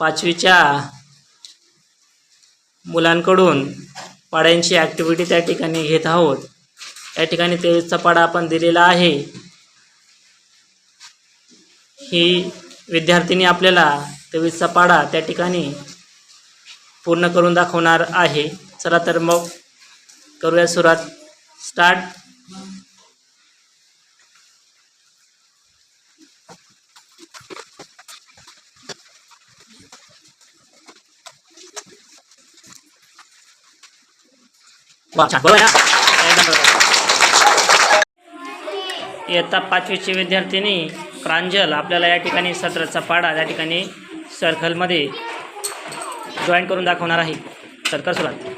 पाचवीच्या मुलांकडून पाड्यांची ॲक्टिव्हिटी त्या ठिकाणी घेत आहोत. या ठिकाणी तेवीसचा पाडा आपण दिलेला आहे. ही विद्यार्थिनी आपल्याला तेवीसचा पाडा त्या ठिकाणी पूर्ण करून दाखवणार आहे. चला तर मग करूया सुरुवात. स्टार्ट वा छान बरोबर ना? इयत्ता पाचवीची विद्यार्थिनी प्रांजल आपल्याला या ठिकाणी सत्राचा पाडा या ठिकाणी सर्कलमध्ये जॉईन करून दाखवणार आहे सर्कल कर सुरुवात